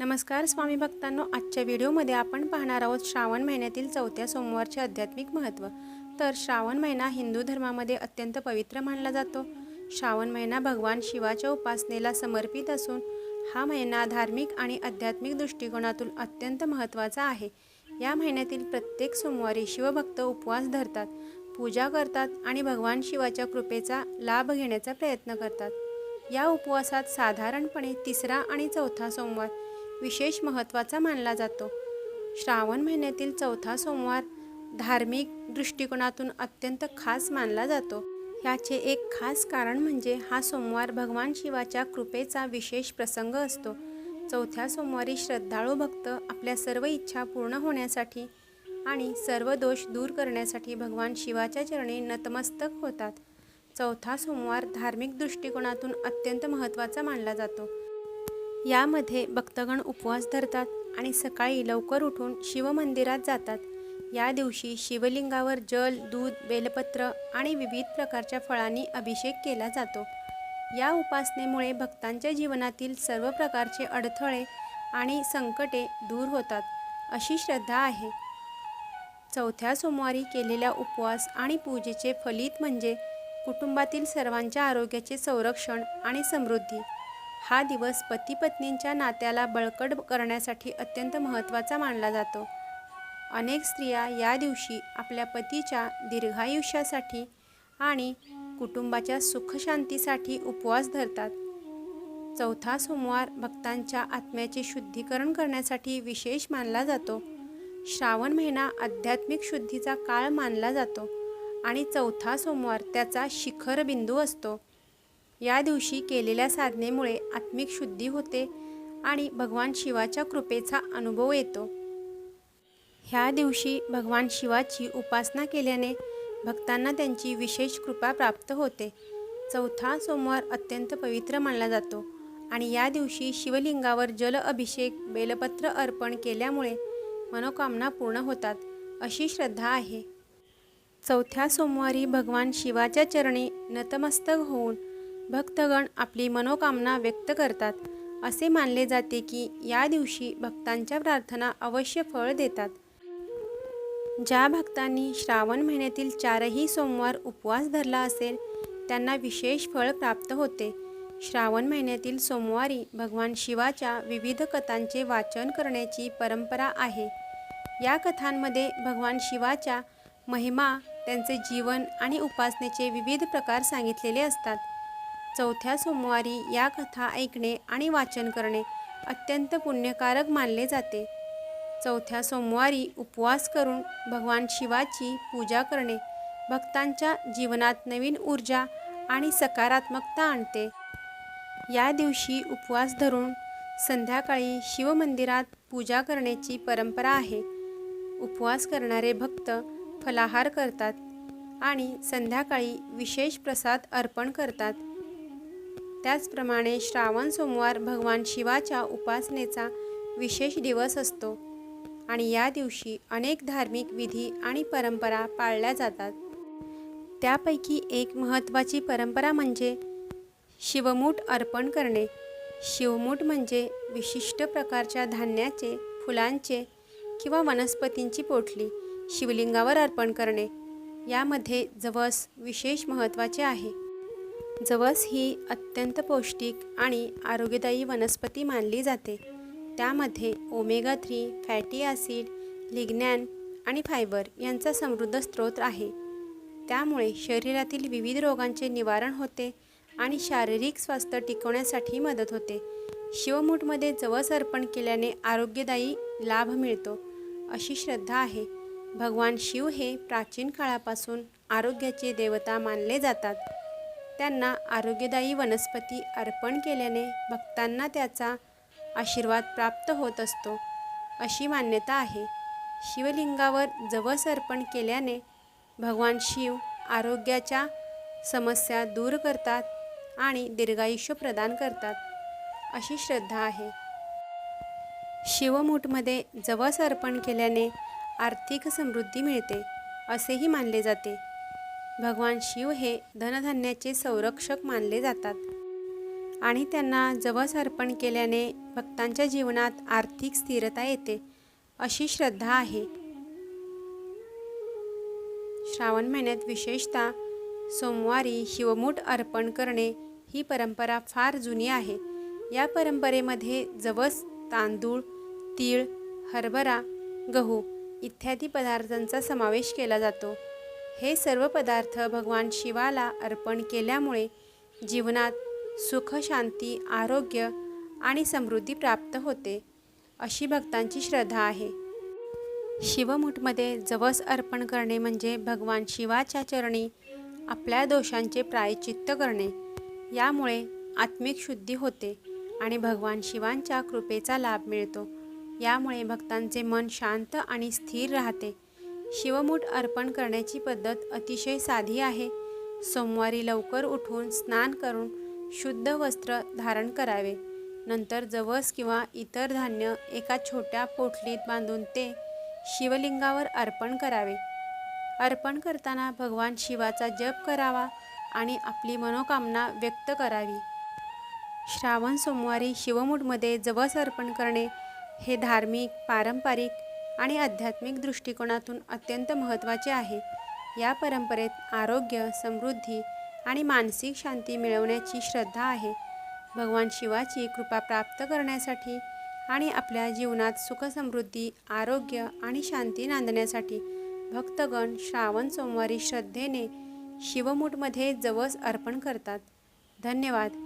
नमस्कार स्वामी भक्तांनो. आजच्या व्हिडिओमध्ये आपण पाहणार आहोत श्रावण महिन्यातील चौथ्या सोमवारचे आध्यात्मिक महत्त्व. तर श्रावण महिना हिंदू धर्मामध्ये अत्यंत पवित्र मानला जातो. श्रावण महिना भगवान शिवाच्या उपासनेला समर्पित असून हा महिना धार्मिक आणि आध्यात्मिक दृष्टिकोनातून अत्यंत महत्त्वाचा आहे. या महिन्यातील प्रत्येक सोमवारी शिवभक्त उपवास धरतात पूजा करतात आणि भगवान शिवाच्या कृपेचा लाभ घेण्याचा प्रयत्न करतात. या उपवासात साधारणपणे तिसरा आणि चौथा सोमवार विशेष महत्त्वाचा मानला जातो. श्रावण महिन्यातील चौथा सोमवार धार्मिक दृष्टिकोनातून अत्यंत खास मानला जातो. ह्याचे एक खास कारण म्हणजे हा सोमवार भगवान शिवाच्या कृपेचा विशेष प्रसंग असतो. चौथ्या सोमवारी श्रद्धाळू भक्त आपल्या सर्व इच्छा पूर्ण होण्यासाठी आणि सर्व दोष दूर करण्यासाठी भगवान शिवाच्या चरणी नतमस्तक होतात. चौथा सोमवार धार्मिक दृष्टिकोनातून अत्यंत महत्त्वाचा मानला जातो. यामध्ये भक्तगण उपवास धरतात आणि सकाळी लवकर उठून शिवमंदिरात जातात. या दिवशी शिवलिंगावर जल दूध बेलपत्र आणि विविध प्रकारच्या फळांनी अभिषेक केला जातो. या उपासनेमुळे भक्तांच्या जीवनातील सर्व प्रकारचे अडथळे आणि संकटे दूर होतात अशी श्रद्धा आहे. चौथ्या सोमवारी केलेल्या उपवास आणि पूजेचे फलित म्हणजे कुटुंबातील सर्वांच्या आरोग्याचे संरक्षण आणि समृद्धी. हा दिवस पतीपत्नींच्या नात्याला बळकट करण्यासाठी अत्यंत महत्त्वाचा मानला जातो. अनेक स्त्रिया या दिवशी आपल्या पतीच्या दीर्घायुष्यासाठी आणि कुटुंबाच्या सुखशांतीसाठी उपवास धरतात. चौथा सोमवार भक्तांच्या आत्म्याचे शुद्धीकरण करण्यासाठी विशेष मानला जातो. श्रावण महिना आध्यात्मिक शुद्धीचा काळ मानला जातो आणि चौथा सोमवार त्याचा शिखरबिंदू असतो. या दिवशी केलेल्या साधनेमुळे आत्मिक शुद्धी होते आणि भगवान शिवाच्या कृपेचा अनुभव येतो. ह्या दिवशी भगवान शिवाची उपासना केल्याने भक्तांना त्यांची विशेष कृपा प्राप्त होते. चौथा सोमवार अत्यंत पवित्र मानला जातो आणि या दिवशी शिवलिंगावर जल अभिषेक बेलपत्र अर्पण केल्यामुळे मनोकामना पूर्ण होतात अशी श्रद्धा आहे. चौथ्या सोमवारी भगवान शिवाच्या चरणी नतमस्तक होऊन भक्तगण आपली मनोकामना व्यक्त करतात. असे मानले जाते की या दिवशी भक्तांच्या प्रार्थना अवश्य फळ देतात. ज्या भक्तांनी श्रावण महिन्यातील चारही सोमवार उपवास धरला असेल त्यांना विशेष फळ प्राप्त होते. श्रावण महिन्यातील सोमवारी भगवान शिवाच्या विविध कथांचे वाचन करण्याची परंपरा आहे. या कथांमध्ये भगवान शिवाच्या महिमा त्यांचे जीवन आणि उपासनेचे विविध प्रकार सांगितलेले असतात. चौथ्या सोमवारी या कथा ऐकणे आणि वाचन करणे अत्यंत पुण्यकारक मानले जाते. चौथ्या सोमवारी उपवास करून भगवान शिवाची पूजा करणे भक्तांच्या जीवनात नवीन ऊर्जा आणि सकारात्मकता आणते. या दिवशी उपवास धरून संध्याकाळी शिवमंदिरात पूजा करण्याची परंपरा आहे. उपवास करणारे भक्त फलाहार करतात आणि संध्याकाळी विशेष प्रसाद अर्पण करतात. त्याचप्रमाणे श्रावण सोमवार भगवान शिवाच्या उपासनेचा विशेष दिवस असतो आणि या दिवशी अनेक धार्मिक विधी आणि परंपरा पाळल्या जातात. त्यापैकी एक महत्त्वाची परंपरा म्हणजे शिवमूठ अर्पण करणे. शिवमूठ म्हणजे विशिष्ट प्रकारच्या धान्याचे फुलांचे किंवा वनस्पतींची पोटली शिवलिंगावर अर्पण करणे. यामध्ये जवस विशेष महत्त्वाचे आहे. जवस ही अत्यंत पौष्टिक आणि आरोग्यदायी वनस्पती मानली जाते. त्यामध्ये omega three fatty acid lignan आणि फायबर यांचा समृद्ध स्रोत आहे. त्यामुळे शरीरातील विविध रोगांचे निवारण होते आणि शारीरिक स्वास्थ्य टिकवण्यासाठी मदत होते. शिवमूठमध्ये जवस अर्पण केल्याने आरोग्यदायी लाभ मिळतो अशी श्रद्धा आहे. भगवान शिव हे प्राचीन काळापासून आरोग्याचे देवता मानले जातात. त्यांना आरोग्यदायी वनस्पती अर्पण केल्याने भक्तांना त्याचा आशीर्वाद प्राप्त होत असतो अशी मान्यता आहे. शिवलिंगावर जवस अर्पण केल्याने भगवान शिव आरोग्याच्या समस्या दूर करतात आणि दीर्घायुष्य प्रदान करतात अशी श्रद्धा आहे. शिवमूठमध्ये जवस अर्पण केल्याने आर्थिक समृद्धी मिळते असेही मानले जाते. भगवान शिव हे धनधान्याचे संरक्षक मानले जातात. आणि त्यांना जवस अर्पण केल्याने भक्तांच्या जीवनात आर्थिक स्थिरता येते अशी श्रद्धा आहे. श्रावण महिन्यात विशेषतः सोमवारी शिवमूठ अर्पण करणे ही परंपरा फार जुनी आहे. या परंपरेमध्ये जवस तांदूळ तीळ हरभरा गहू इत्यादी पदार्थांचा समावेश केला जातो. हे सर्व पदार्थ भगवान शिवाला अर्पण केल्यामुळे जीवनात सुख शांती आरोग्य आणि समृद्धी प्राप्त होते अशी भक्तांची श्रद्धा आहे. शिवमुठमध्ये जवस अर्पण करणे म्हणजे भगवान शिवाच्या चरणी आपल्या दोषांचे प्रायचित्त करणे यामुळे आत्मिक शुद्धी होते आणि भगवान शिवांच्या कृपेचा लाभ मिळतो. यामुळे भक्तांचे मन शांत आणि स्थिर राहते. शिवमूठ अर्पण करण्याची पद्धत अतिशय साधी आहे. सोमवारी लवकर उठून स्नान करून शुद्ध वस्त्र धारण करावे. नंतर जवस किंवा इतर धान्य एका छोट्या पोटलीत बांधून ते शिवलिंगावर अर्पण करावे. अर्पण करताना भगवान शिवाचा जप करावा आणि आपली मनोकामना व्यक्त करावी. श्रावण सोमवारी शिवमूठमध्ये जवस अर्पण करणे हे धार्मिक पारंपरिक आणि आध्यात्मिक दृष्टिकोनातून अत्यंत महत्त्वाचे आहे. या परंपरेत आरोग्य समृद्धी आणि मानसिक शांती मिळवण्याची श्रद्धा आहे. भगवान शिवाची कृपा प्राप्त करण्यासाठी आणि आपल्या जीवनात सुखसमृद्धी आरोग्य आणि शांती नांदण्यासाठी भक्तगण श्रावण सोमवारी श्रद्धेने शिवमूठमध्ये जवस अर्पण करतात. धन्यवाद.